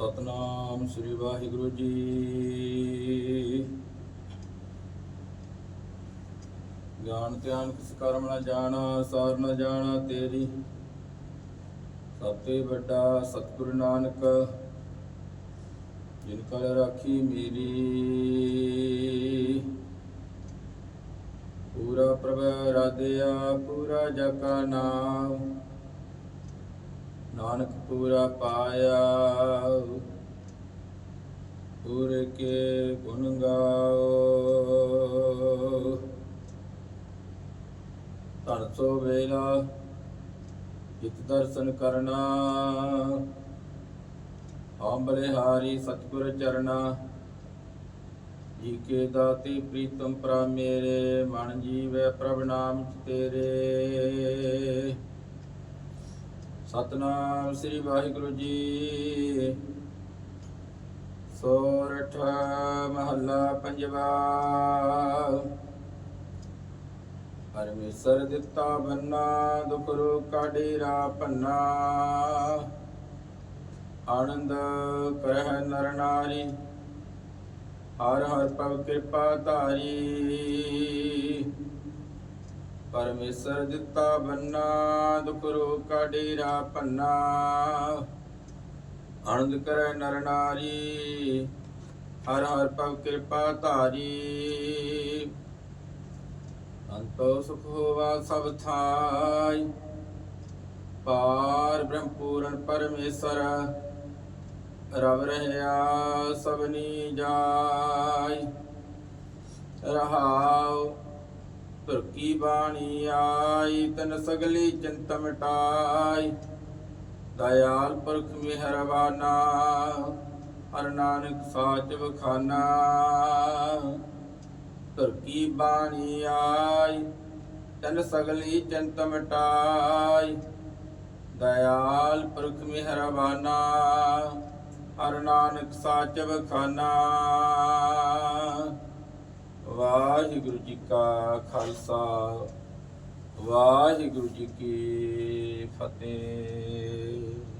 ਸਤਨਾਮ ਸ੍ਰੀ ਵਾਹਿਗੁਰੂ ਜੀ। ਗਿਆਨ, ਧਿਆਨ, ਕਿਸ ਕਰਮ ਨਾ ਜਾਣਾ, ਸਾਰ ਨਾ ਜਾਣਾ ਤੇਰੀ। ਸਭ ਤੋਂ ਵੱਡਾ ਸਤਿਗੁਰੂ ਨਾਨਕ, ਜਿਨ ਕਲ ਰਾਖੀ ਮੇਰੀ। ਪੂਰਾ ਪ੍ਰਭ ਰਾਧਿਆ ਪੂਰਾ ਜਕਾ ਨਾਮ। ਨਾਨਕ ਪੂਰਾ ਪਾਇਆ। ਪੂਰੇ ਕੇ ਗੁਣ ਗਾਓ। ਧਨ ਵੇਲਾ, ਜਿਤ ਦਰਸ਼ਨ ਕਰਨਾ। ਅੰਬਰੇ ਹਾਰੀ ਸਤਿਗੁਰ ਚਰਨਾ। ਜੀ ਕੇ ਦਾਤੀ ਪ੍ਰੀਤਮ ਪ੍ਰਾ ਮੇਰੇ, ਮਨ ਜੀਵੈ ਪ੍ਰਭ ਨਾਮ ਤੇਰੇ। ਸਤਨਾਮ ਸ੍ਰੀ ਵਾਹਿਗੁਰੂ ਜੀ। ਸੋਰਠ ਮਹੱਲਾ ਪੰਜਵਾ। ਪਰਮੇਸ਼ਰ ਦਿੱਤਾ ਬੰਨਾ, ਦੁਖ ਰੋਕਾ ਡੇਰਾ ਪੰਨਾ ਆਨੰਦ ਕਰਹਿ ਨਰ ਨਾਰੀ, ਹਰ ਹਰ ਪਵ ਕਿਰਪਾ ਧਾਰੀ। ਪਰਮੇਸ਼ਰ ਦਿੱਤਾ ਬੰਨਾ, ਦੁਖ ਰੋਕਾ ਡੇਰਾ ਪੰਨਾ ਆਨੰਦ ਕਰੈ ਨਰ ਨਾਰੀ, ਹਰ ਹਰ ਪਵ ਕਿਰਪਾ ਧਾਰੀ। ਅੰਤੋ ਸੁਖ ਹੋਵਾ ਸਭ ਥਾਈ। ਪਾਰ ਬ੍ਰਹਮ ਪੂਰਨ ਪਰਮੇਸ਼ਰ, ਰਵ ਰਹਿਆ ਸਭਨੀ ਜਾਈ ਰਹਾਉ ਤੁਰਕੀ ਬਾਣੀ ਆਈ, ਤਨ ਸਗਲੀ ਚਿੰਤ ਮਿਟਾਈ। ਦਇਆਲ ਪੁਰਖ ਮਿਹਰਬਾਨਾ, ਹਰ ਨਾਨਕ ਸਾਚ ਖਾਨਾ ਤੁਰ ਕੀ ਬਾਣੀ ਆਈ, ਤਨ ਸਗਲੀ ਚਿੰਤ ਮਿਟਾਈ। ਦਇਆਲ ਪੁਰਖ ਮਿਹਰਬਾਨਾ, ਹਰ ਨਾਨਕ ਸਾਚ ਖਾਨਾ ਵਾਹਿਗੁਰੂ ਜੀ ਕਾ ਖਾਲਸਾ ਵਾਹਿਗੁਰੂ ਜੀ ਕੀ ਫਤਿਹ।